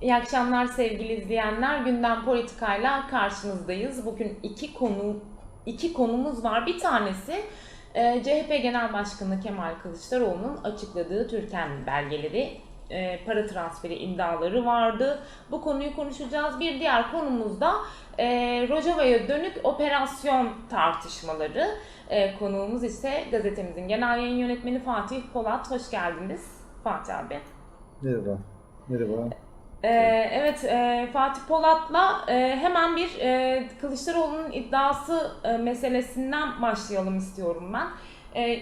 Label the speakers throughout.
Speaker 1: İyi akşamlar sevgili izleyenler. Gündem politikayla karşınızdayız. Bugün iki konu iki konumuz var. Bir tanesi e, CHP Genel Başkanı Kemal Kılıçdaroğlu'nun açıkladığı Türken belgeleri, e, para transferi iddiaları vardı. Bu konuyu konuşacağız. Bir diğer konumuz da e, Rojava'ya dönük operasyon tartışmaları. E, konuğumuz ise gazetemizin genel yayın yönetmeni Fatih Polat. Hoş geldiniz Fatih abi.
Speaker 2: Merhaba. Merhaba.
Speaker 1: Ee, evet e, Fatih Polat'la e, hemen bir e, Kılıçdaroğlu'nun iddiası e, meselesinden başlayalım istiyorum ben. E,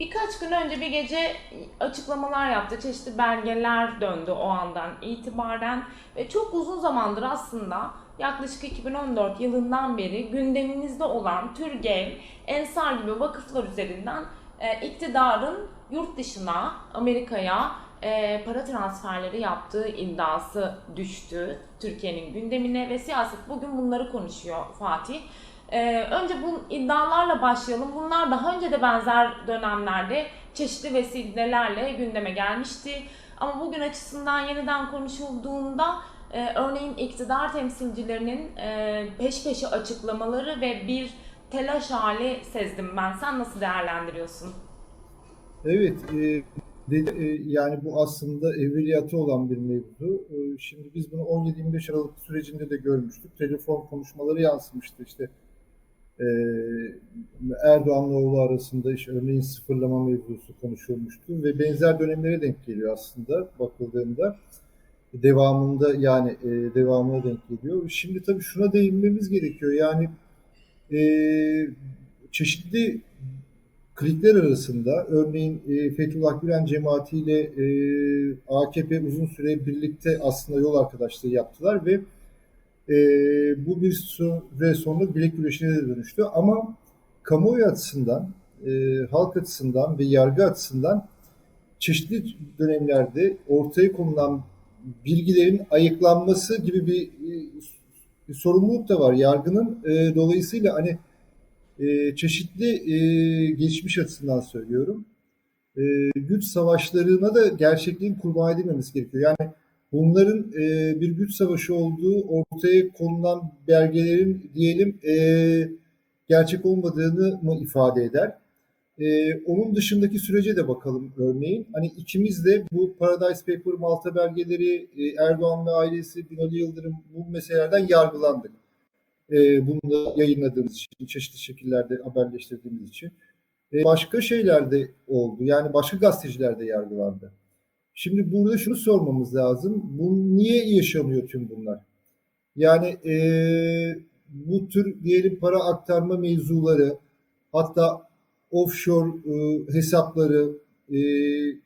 Speaker 1: birkaç gün önce bir gece açıklamalar yaptı. Çeşitli belgeler döndü o andan itibaren ve çok uzun zamandır aslında yaklaşık 2014 yılından beri gündemimizde olan Türgev, Ensar gibi vakıflar üzerinden e, iktidarın yurt dışına, Amerika'ya e, para transferleri yaptığı iddiası düştü Türkiye'nin gündemine ve siyaset bugün bunları konuşuyor Fatih. E, önce bu iddialarla başlayalım. Bunlar daha önce de benzer dönemlerde çeşitli vesilelerle gündeme gelmişti. Ama bugün açısından yeniden konuşulduğunda e, örneğin iktidar temsilcilerinin e, peş peşe açıklamaları ve bir telaş hali sezdim ben. Sen nasıl değerlendiriyorsun?
Speaker 2: Evet, e, dedi, e, yani bu aslında evveliyatı olan bir mevzu. E, şimdi biz bunu 17-25 Aralık sürecinde de görmüştük. Telefon konuşmaları yansımıştı işte. E, Erdoğan'la oğlu arasında işte örneğin sıfırlama mevzusu konuşulmuştu ve benzer dönemlere denk geliyor aslında bakıldığında. Devamında yani devamına denk geliyor. Şimdi tabii şuna değinmemiz gerekiyor. Yani çeşitli klikler arasında örneğin e, Fethullah Gülen cemaatiyle e, AKP uzun süre birlikte aslında yol arkadaşlığı yaptılar ve e, bu bir süre sonra bilek güreşine de dönüştü. Ama kamuoyu açısından, e, halk açısından ve yargı açısından çeşitli dönemlerde ortaya konulan bilgilerin ayıklanması gibi bir, e, bir sorumluluk da var yargının. E, dolayısıyla hani e, çeşitli e, geçmiş açısından söylüyorum. E, güç savaşlarına da gerçekliğin kurban edilmemesi gerekiyor. Yani bunların e, bir güç savaşı olduğu ortaya konulan belgelerin diyelim e, gerçek olmadığını mı ifade eder? E, onun dışındaki sürece de bakalım örneğin. Hani ikimiz de bu Paradise Paper, Malta belgeleri, e, Erdoğan ve ailesi, Binali Yıldırım bu meselelerden yargılandık e, bunu yayınladığımız için, çeşitli şekillerde haberleştirdiğimiz için. E, başka şeyler de oldu. Yani başka gazeteciler de yargılandı. Şimdi burada şunu sormamız lazım. Bu niye yaşanıyor tüm bunlar? Yani e, bu tür diyelim para aktarma mevzuları hatta offshore e, hesapları e,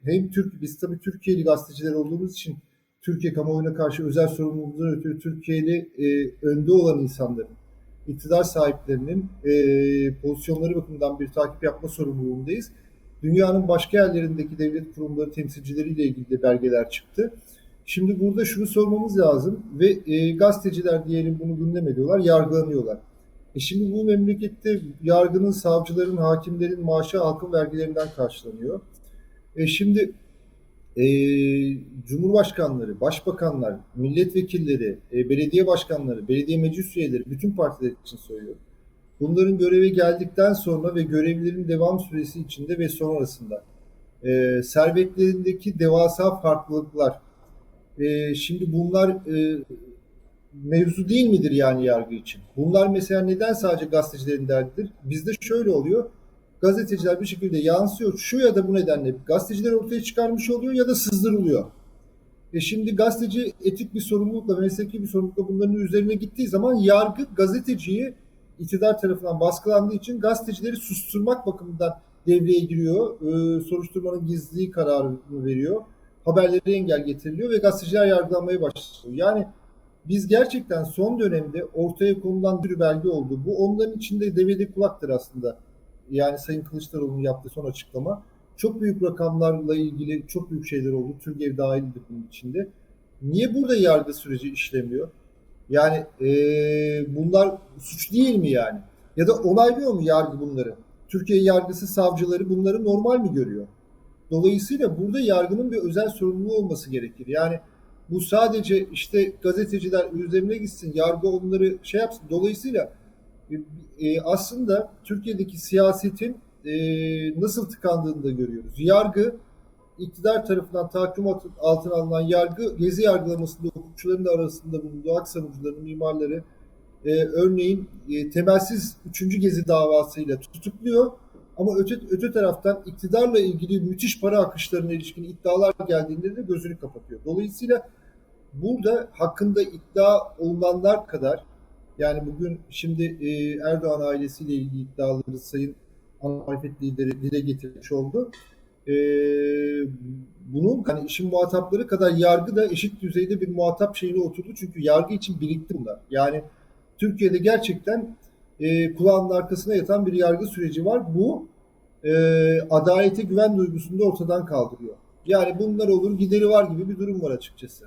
Speaker 2: hem Türk biz tabii Türkiye'li gazeteciler olduğumuz için Türkiye kamuoyuna karşı özel sorumluluğundan ötürü Türkiye'li e, önde olan insanların, iktidar sahiplerinin e, pozisyonları bakımından bir takip yapma sorumluluğundayız. Dünyanın başka yerlerindeki devlet kurumları temsilcileriyle ilgili de belgeler çıktı. Şimdi burada şunu sormamız lazım ve e, gazeteciler diyelim bunu gündem ediyorlar, yargılanıyorlar. E şimdi bu memlekette yargının, savcıların, hakimlerin maaşı halkın vergilerinden karşılanıyor. E şimdi e, cumhurbaşkanları, başbakanlar, milletvekilleri, e, belediye başkanları, belediye meclis üyeleri, bütün partiler için söylüyorum. Bunların göreve geldikten sonra ve görevlerin devam süresi içinde ve sonrasında e, servetlerindeki devasa farklılıklar. E, şimdi bunlar e, mevzu değil midir yani yargı için? Bunlar mesela neden sadece gazetecilerin derdidir? Bizde şöyle oluyor gazeteciler bir şekilde yansıyor. Şu ya da bu nedenle gazeteciler ortaya çıkarmış oluyor ya da sızdırılıyor. E şimdi gazeteci etik bir sorumlulukla, mesleki bir sorumlulukla bunların üzerine gittiği zaman yargı gazeteciyi iktidar tarafından baskılandığı için gazetecileri susturmak bakımından devreye giriyor. E, soruşturmanın gizliliği kararını veriyor. Haberleri engel getiriliyor ve gazeteciler yargılanmaya başlıyor. Yani biz gerçekten son dönemde ortaya konulan bir belge oldu. Bu onların içinde develi kulaktır aslında yani Sayın Kılıçdaroğlu'nun yaptığı son açıklama çok büyük rakamlarla ilgili çok büyük şeyler oldu. Türkiye dahildir bunun içinde. Niye burada yargı süreci işlemiyor? Yani e, bunlar suç değil mi yani? Ya da onaylıyor mu yargı bunları? Türkiye yargısı savcıları bunları normal mi görüyor? Dolayısıyla burada yargının bir özel sorumluluğu olması gerekir. Yani bu sadece işte gazeteciler üzerine gitsin, yargı onları şey yapsın. Dolayısıyla e, e, aslında Türkiye'deki siyasetin e, nasıl tıkandığını da görüyoruz. Yargı iktidar tarafından tahakküm altına alınan yargı gezi yargılamasında hukukçuların da arasında bulunduğu hak savunucuları, mimarları e, örneğin e, temelsiz 3. gezi davasıyla tutukluyor. Ama öte, öte taraftan iktidarla ilgili müthiş para akışlarına ilişkin iddialar geldiğinde de gözünü kapatıyor. Dolayısıyla burada hakkında iddia olunanlar kadar yani bugün şimdi e, Erdoğan ailesiyle ilgili iddiaları Sayın muhalefet lideri dile getirmiş oldu. E, bunun hani işin muhatapları kadar yargı da eşit düzeyde bir muhatap şeyine oturdu. Çünkü yargı için birikti bunlar. Yani Türkiye'de gerçekten e, kulağının arkasına yatan bir yargı süreci var. Bu e, adalete güven duygusunu da ortadan kaldırıyor. Yani bunlar olur gideri var gibi bir durum var açıkçası.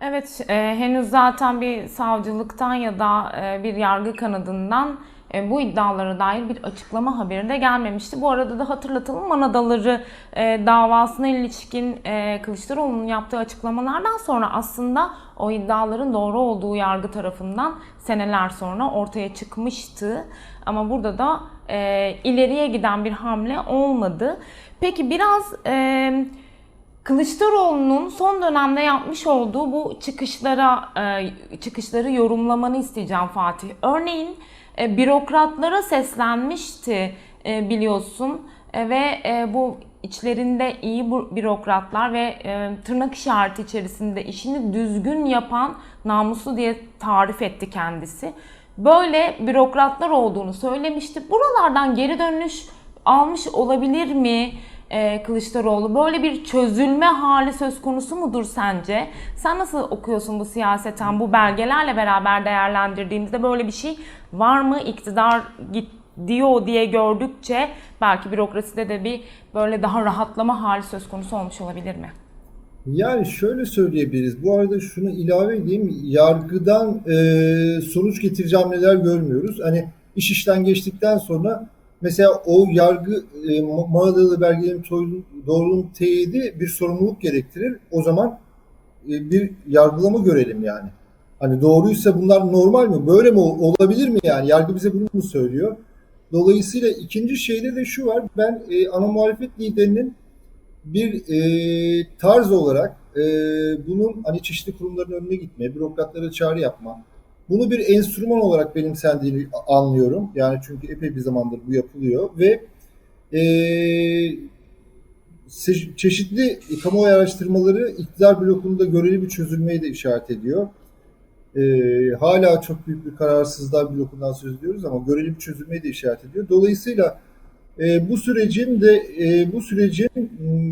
Speaker 1: Evet, e, henüz zaten bir savcılıktan ya da e, bir yargı kanadından e, bu iddialara dair bir açıklama haberi de gelmemişti. Bu arada da hatırlatalım Manadaları e, davasına ilişkin e, Kılıçdaroğlu'nun yaptığı açıklamalardan sonra aslında o iddiaların doğru olduğu yargı tarafından seneler sonra ortaya çıkmıştı. Ama burada da e, ileriye giden bir hamle olmadı. Peki biraz... E, Kılıçdaroğlu'nun son dönemde yapmış olduğu bu çıkışlara e, çıkışları yorumlamanı isteyeceğim Fatih. Örneğin e, bürokratlara seslenmişti e, biliyorsun ve bu içlerinde iyi bürokratlar ve tırnak işareti içerisinde işini düzgün yapan namuslu diye tarif etti kendisi. Böyle bürokratlar olduğunu söylemişti. Buralardan geri dönüş almış olabilir mi? E, Kılıçdaroğlu. Böyle bir çözülme hali söz konusu mudur sence? Sen nasıl okuyorsun bu siyaseten bu belgelerle beraber değerlendirdiğimizde böyle bir şey var mı? İktidar gidiyor diye gördükçe belki bürokraside de bir böyle daha rahatlama hali söz konusu olmuş olabilir mi?
Speaker 2: Yani şöyle söyleyebiliriz. Bu arada şunu ilave edeyim. Yargıdan e, sonuç getireceğim neler görmüyoruz. Hani iş işten geçtikten sonra mesela o yargı e, mağduralı belgelerin doğruluğun teyidi bir sorumluluk gerektirir. O zaman e, bir yargılama görelim yani. Hani doğruysa bunlar normal mi? Böyle mi olabilir mi yani? Yargı bize bunu mu söylüyor? Dolayısıyla ikinci şeyde de şu var. Ben e, ana muhalefet liderinin bir e, tarz olarak e, bunun hani çeşitli kurumların önüne gitme, bürokratlara çağrı yapma, bunu bir enstrüman olarak benimsendiğini anlıyorum. Yani çünkü epey bir zamandır bu yapılıyor ve e, çeşitli kamuoyu araştırmaları iktidar blokunda göreli bir çözülmeye de işaret ediyor. E, hala çok büyük bir kararsızlar blokundan söz ediyoruz ama göreli bir çözülmeye de işaret ediyor. Dolayısıyla e, bu sürecin de e, bu sürecin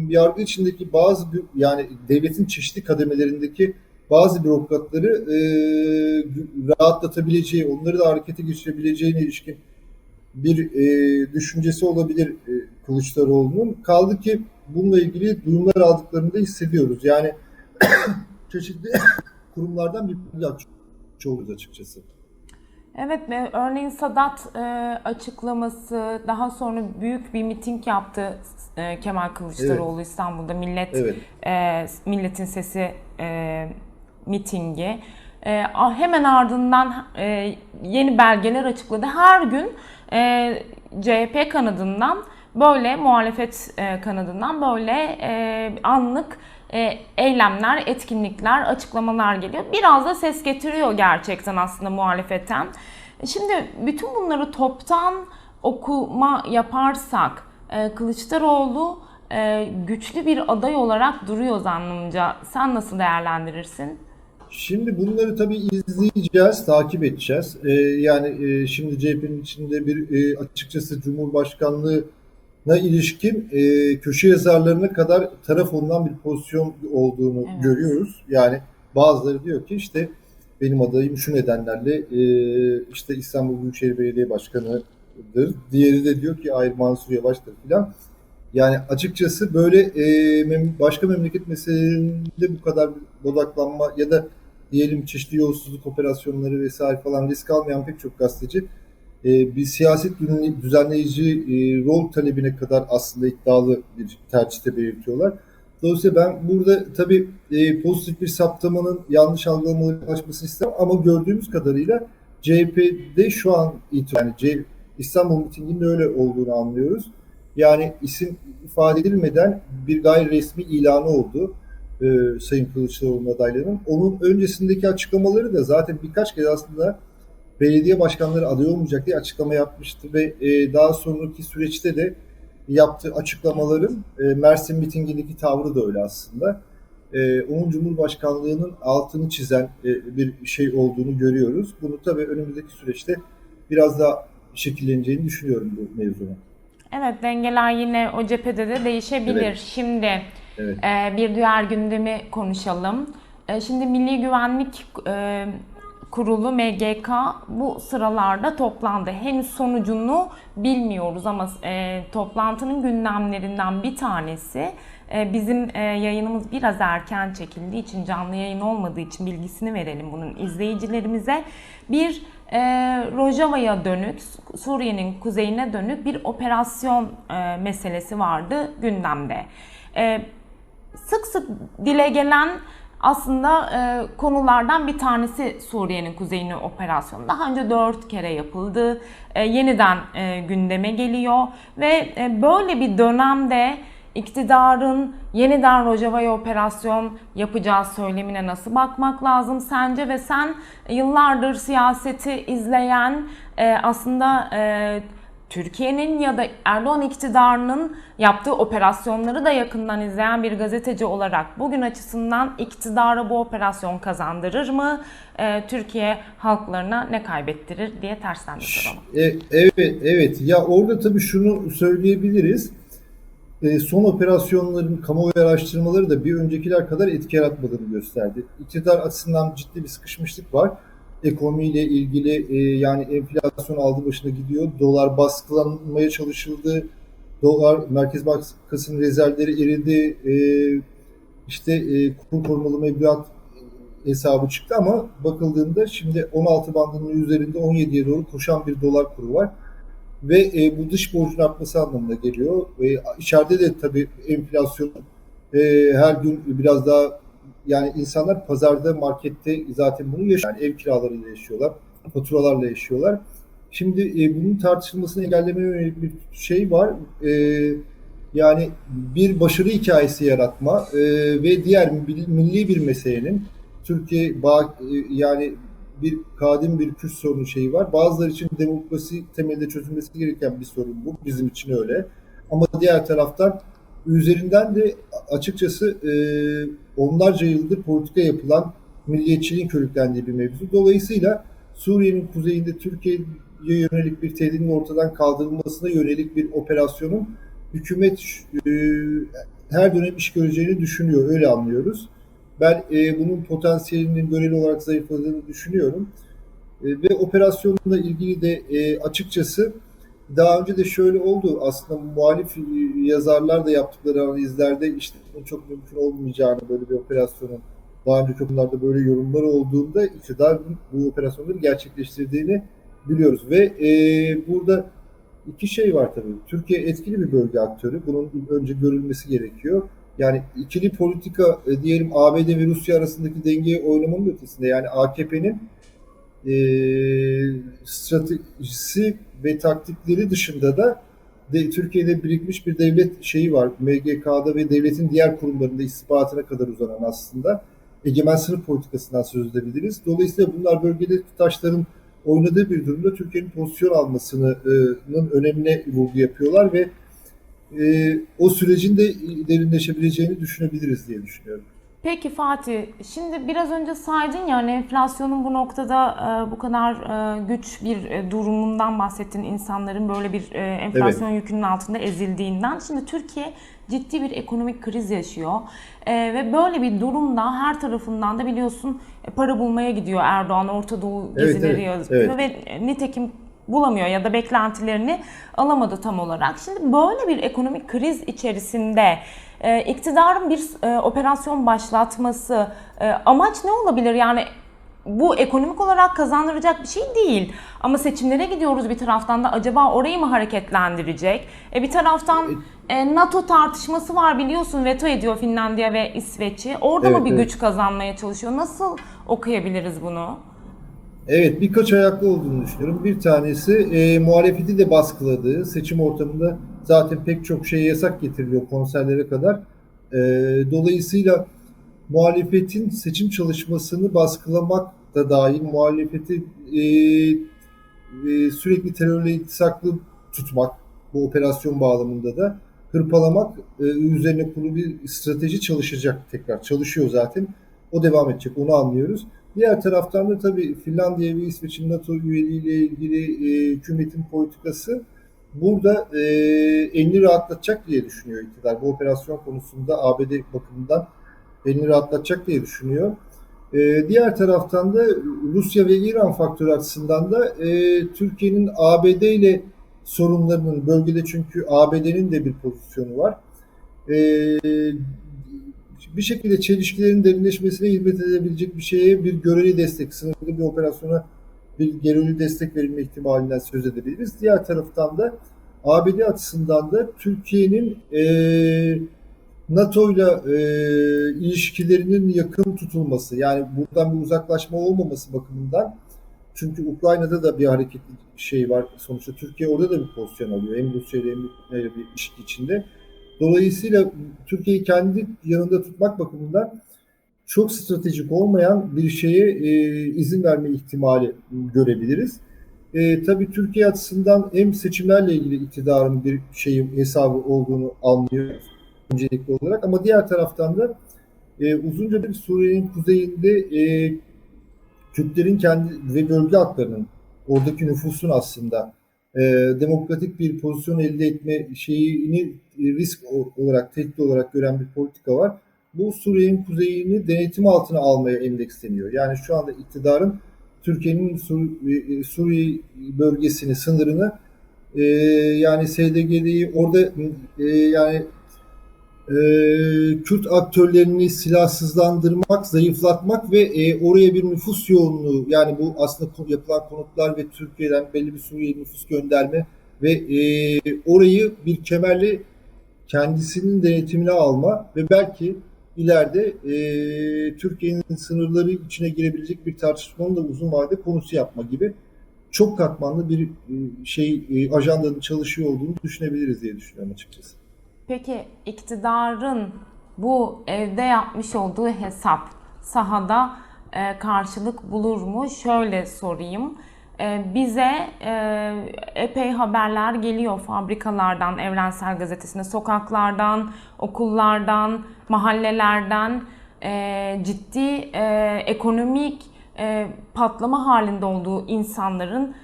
Speaker 2: yargı içindeki bazı yani devletin çeşitli kademelerindeki bazı bürokratları e, rahatlatabileceği, onları da harekete geçirebileceğine ilişkin bir e, düşüncesi olabilir e, Kılıçdaroğlu'nun. Kaldı ki bununla ilgili duyumlar aldıklarını da hissediyoruz. Yani çeşitli kurumlardan bir plak çoğuluz açıkçası.
Speaker 1: Evet, örneğin Sadat e, açıklaması, daha sonra büyük bir miting yaptı e, Kemal Kılıçdaroğlu evet. İstanbul'da Millet evet. e, Milletin Sesi e, mitingi. E, hemen ardından e, yeni belgeler açıkladı. Her gün e, CHP kanadından böyle muhalefet e, kanadından böyle e, anlık e, eylemler, etkinlikler, açıklamalar geliyor. Biraz da ses getiriyor gerçekten aslında muhalefetten. Şimdi bütün bunları toptan okuma yaparsak e, Kılıçdaroğlu e, güçlü bir aday olarak duruyor zannımca. Sen nasıl değerlendirirsin?
Speaker 2: Şimdi bunları tabii izleyeceğiz, takip edeceğiz. Ee, yani e, şimdi CHP'nin içinde bir e, açıkçası Cumhurbaşkanlığına ilişkin e, köşe yazarlarına kadar taraf olunan bir pozisyon olduğunu evet. görüyoruz. Yani bazıları diyor ki işte benim adayım şu nedenlerle e, işte İstanbul Büyükşehir Belediye Başkanı'dır. Diğeri de diyor ki hayır Mansur Yavaş'tır filan. Yani açıkçası böyle e, başka memleket meselelerinde bu kadar odaklanma ya da diyelim çeşitli yolsuzluk operasyonları vesaire falan risk almayan pek çok gazeteci e, bir siyaset düzenleyici e, rol talebine kadar aslında iddialı bir tercihte belirtiyorlar. Dolayısıyla ben burada tabii e, pozitif bir saptamanın yanlış algılamalara ulaşmasını istemem ama gördüğümüz kadarıyla CHP'de şu an itibaren yani İstanbul mitinginde öyle olduğunu anlıyoruz. Yani isim ifade edilmeden bir gayri resmi ilanı oldu e, Sayın Kılıçdaroğlu'nun adaylığının. Onun öncesindeki açıklamaları da zaten birkaç kez aslında belediye başkanları aday olmayacak diye açıklama yapmıştı ve e, daha sonraki süreçte de yaptığı açıklamaların e, Mersin mitingindeki tavrı da öyle aslında. E, onun Cumhurbaşkanlığının altını çizen e, bir şey olduğunu görüyoruz. Bunu tabii önümüzdeki süreçte biraz daha şekilleneceğini düşünüyorum bu mevzunun.
Speaker 1: Evet dengeler yine o cephede de değişebilir.
Speaker 2: Evet.
Speaker 1: Şimdi
Speaker 2: Evet.
Speaker 1: e, bir diğer gündemi konuşalım. E, şimdi Milli Güvenlik e, Kurulu MGK bu sıralarda toplandı. Henüz sonucunu bilmiyoruz ama e, toplantının gündemlerinden bir tanesi e, bizim yayınımız biraz erken çekildiği için canlı yayın olmadığı için bilgisini verelim bunun izleyicilerimize. Bir Rojava'ya dönük, Suriye'nin kuzeyine dönük bir operasyon meselesi vardı gündemde. E, sık sık dile gelen aslında e, konulardan bir tanesi Suriye'nin kuzeyine operasyonu. Daha önce dört kere yapıldı. E, yeniden e, gündeme geliyor ve e, böyle bir dönemde iktidarın yeniden Rojava'ya operasyon yapacağı söylemine nasıl bakmak lazım sence ve sen yıllardır siyaseti izleyen e, aslında e, Türkiye'nin ya da Erdoğan iktidarının yaptığı operasyonları da yakından izleyen bir gazeteci olarak bugün açısından iktidara bu operasyon kazandırır mı? Ee, Türkiye halklarına ne kaybettirir diye tersten de soralım.
Speaker 2: E, evet, evet. Ya orada tabii şunu söyleyebiliriz. E, son operasyonların kamuoyu araştırmaları da bir öncekiler kadar etki yaratmadığını gösterdi. İktidar açısından ciddi bir sıkışmışlık var. Ekonomiyle ilgili e, yani enflasyon aldı başına gidiyor. Dolar baskılanmaya çalışıldı. Dolar Merkez Bankası'nın rezervleri eridi. E, işte e, kur korumalı mevduat hesabı çıktı ama bakıldığında şimdi 16 bandının üzerinde 17'ye doğru koşan bir dolar kuru var. Ve e, bu dış borcun artması anlamına geliyor. E, içeride de tabii enflasyon e, her gün biraz daha yani insanlar pazarda, markette zaten bunu yaşıyor. Yani ev kiralarıyla yaşıyorlar, faturalarla yaşıyorlar. Şimdi e, bunun tartışılmasını engellemeye bir şey var. E, yani bir başarı hikayesi yaratma e, ve diğer milli bir meselenin Türkiye bağ, e, yani bir kadim bir Kürt sorunu şeyi var. Bazıları için demokrasi temelde çözülmesi gereken bir sorun bu. Bizim için öyle. Ama diğer taraftan üzerinden de açıkçası e, onlarca yıldır politika yapılan milliyetçiliğin körüklendiği bir mevzu. Dolayısıyla Suriye'nin kuzeyinde Türkiye'ye yönelik bir tehdidin ortadan kaldırılmasına yönelik bir operasyonun hükümet e, her dönem iş göreceğini düşünüyor. Öyle anlıyoruz. Ben e, bunun potansiyelinin göreli olarak zayıfladığını düşünüyorum. E, ve operasyonla ilgili de e, açıkçası daha önce de şöyle oldu. Aslında muhalif yazarlar da yaptıkları analizlerde işte çok mümkün olmayacağını böyle bir operasyonun daha önceki konularda böyle yorumlar olduğunda iktidar bu operasyonları gerçekleştirdiğini biliyoruz. Ve e, burada iki şey var tabii. Türkiye etkili bir bölge aktörü. Bunun önce görülmesi gerekiyor. Yani ikili politika e, diyelim ABD ve Rusya arasındaki dengeyi oynamanın ötesinde yani AKP'nin e, stratejisi ve taktikleri dışında da de, Türkiye'de birikmiş bir devlet şeyi var. MGK'da ve devletin diğer kurumlarında istihbaratına kadar uzanan aslında egemen sınıf politikasından söz edebiliriz. Dolayısıyla bunlar bölgede taşların oynadığı bir durumda Türkiye'nin pozisyon almasının önemine vurgu yapıyorlar ve e, o sürecin de derinleşebileceğini düşünebiliriz diye düşünüyorum.
Speaker 1: Peki Fatih, şimdi biraz önce saydın ya hani enflasyonun bu noktada e, bu kadar e, güç bir e, durumundan bahsettin insanların böyle bir e, enflasyon evet. yükünün altında ezildiğinden. Şimdi Türkiye ciddi bir ekonomik kriz yaşıyor e, ve böyle bir durumda her tarafından da biliyorsun e, para bulmaya gidiyor Erdoğan Orta Doğu gezileri
Speaker 2: evet, evet.
Speaker 1: ve nitekim bulamıyor ya da beklentilerini alamadı tam olarak. Şimdi böyle bir ekonomik kriz içerisinde e, iktidarın bir e, operasyon başlatması e, amaç ne olabilir? Yani bu ekonomik olarak kazandıracak bir şey değil. Ama seçimlere gidiyoruz bir taraftan da acaba orayı mı hareketlendirecek? E bir taraftan e, NATO tartışması var biliyorsun veto ediyor Finlandiya ve İsveç'i. Orada mı
Speaker 2: Evet,
Speaker 1: bir
Speaker 2: evet.
Speaker 1: güç kazanmaya çalışıyor? Nasıl okuyabiliriz bunu?
Speaker 2: Evet, birkaç ayaklı olduğunu düşünüyorum. Bir tanesi e, muhalefeti de baskıladığı, seçim ortamında zaten pek çok şey yasak getiriliyor konserlere kadar. E, dolayısıyla muhalefetin seçim çalışmasını baskılamak da dahil, muhalefeti e, e, sürekli terörle iltisaklı tutmak, bu operasyon bağlamında da hırpalamak e, üzerine kurulu bir strateji çalışacak tekrar. Çalışıyor zaten. O devam edecek, onu anlıyoruz. Diğer taraftan da tabii Finlandiya ve İsveç'in NATO üyeliğiyle ilgili e, hükümetin politikası burada e, elini rahatlatacak diye düşünüyor iktidar. Bu operasyon konusunda ABD bakımından elini rahatlatacak diye düşünüyor. E, diğer taraftan da Rusya ve İran faktörü açısından da e, Türkiye'nin ABD ile sorunlarının bölgede çünkü ABD'nin de bir pozisyonu var. E, bir şekilde çelişkilerin derinleşmesine hizmet edebilecek bir şeye bir göreli destek, sınırlı bir operasyona bir göreli destek verilme ihtimalinden söz edebiliriz. Diğer taraftan da ABD açısından da Türkiye'nin e, NATO ile e, ilişkilerinin yakın tutulması, yani buradan bir uzaklaşma olmaması bakımından çünkü Ukrayna'da da bir hareketli şey var. Sonuçta Türkiye orada da bir pozisyon alıyor. Hem Rusya ile hem Ukrayna bir ilişki içinde. Dolayısıyla Türkiye'yi kendi yanında tutmak bakımından çok stratejik olmayan bir şeye e, izin verme ihtimali görebiliriz. E, tabii Türkiye açısından hem seçimlerle ilgili iktidarın bir şeyi hesabı olduğunu anlıyoruz öncelikli olarak ama diğer taraftan da e, uzunca bir Suriye'nin kuzeyinde e, Kürtlerin kendi ve bölge haklarının oradaki nüfusun aslında e, demokratik bir pozisyon elde etme şeyini risk olarak, tehdit olarak gören bir politika var. Bu Suriye'nin kuzeyini denetim altına almaya endeksleniyor. Yani şu anda iktidarın Türkiye'nin e, Suriye bölgesini, sınırını e, yani SDG'yi orada e, yani e, Kürt aktörlerini silahsızlandırmak, zayıflatmak ve e, oraya bir nüfus yoğunluğu yani bu aslında yapılan konutlar ve Türkiye'den belli bir Suriye nüfus gönderme ve e, orayı bir kemerle kendisinin denetimine alma ve belki ileride e, Türkiye'nin sınırları içine girebilecek bir tartışmanın da uzun vade konusu yapma gibi çok katmanlı bir e, şey e, ajandanın çalışıyor olduğunu düşünebiliriz diye düşünüyorum açıkçası.
Speaker 1: Peki iktidarın bu evde yapmış olduğu hesap sahada e, karşılık bulur mu? Şöyle sorayım. E, bize e, epey haberler geliyor fabrikalardan, Evrensel Gazetesi'ne, sokaklardan, okullardan, mahallelerden e, ciddi e, ekonomik e, patlama halinde olduğu insanların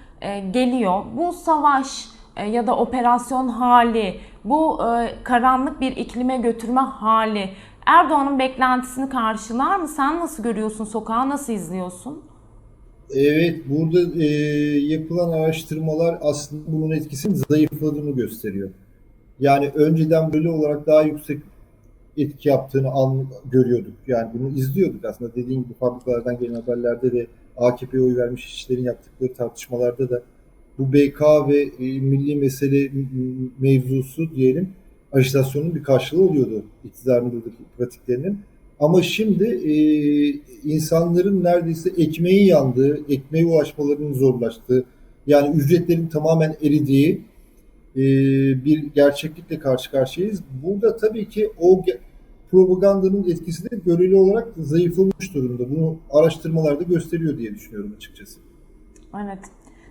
Speaker 1: geliyor. Bu savaş ya da operasyon hali, bu karanlık bir iklime götürme hali Erdoğan'ın beklentisini karşılar mı? Sen nasıl görüyorsun? Sokağı nasıl izliyorsun?
Speaker 2: Evet, burada e, yapılan araştırmalar aslında bunun etkisinin zayıfladığını gösteriyor. Yani önceden böyle olarak daha yüksek etki yaptığını an, görüyorduk. Yani bunu izliyorduk aslında. Dediğim gibi fabrikalardan gelen haberlerde de AKP'ye oy vermiş kişilerin yaptıkları tartışmalarda da bu BK ve e, milli mesele mevzusu diyelim ajitasyonun bir karşılığı oluyordu iktidarın buradaki pratiklerinin. Ama şimdi e, insanların neredeyse ekmeği yandığı, ekmeğe ulaşmalarının zorlaştığı, yani ücretlerin tamamen eridiği e, bir gerçeklikle karşı karşıyayız. Burada tabii ki o propagandanın etkisi de göreli olarak zayıflamış durumda. Bunu araştırmalarda gösteriyor diye düşünüyorum açıkçası.
Speaker 1: Evet.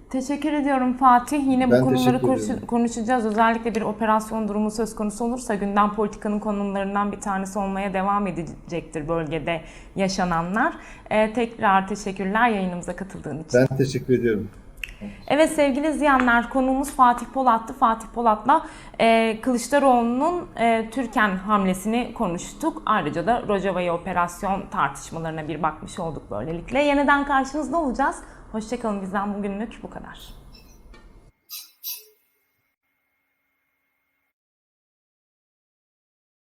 Speaker 1: Teşekkür ediyorum Fatih. Yine bu
Speaker 2: Ben
Speaker 1: konuları konuş-
Speaker 2: ederim.
Speaker 1: konuşacağız. Özellikle bir operasyon durumu söz konusu olursa gündem politikanın konularından bir tanesi olmaya devam edecektir bölgede yaşananlar. Ee, tekrar teşekkürler yayınımıza katıldığın için.
Speaker 2: Ben teşekkür ediyorum.
Speaker 1: Evet sevgili izleyenler konuğumuz Fatih Polat'tı. Fatih Polat'la e, Kılıçdaroğlu'nun e, Türken hamlesini konuştuk. Ayrıca da Rojava'yı operasyon tartışmalarına bir bakmış olduk böylelikle. Yeniden karşınızda olacağız. Hoşçakalın bizden bugünlük bu kadar.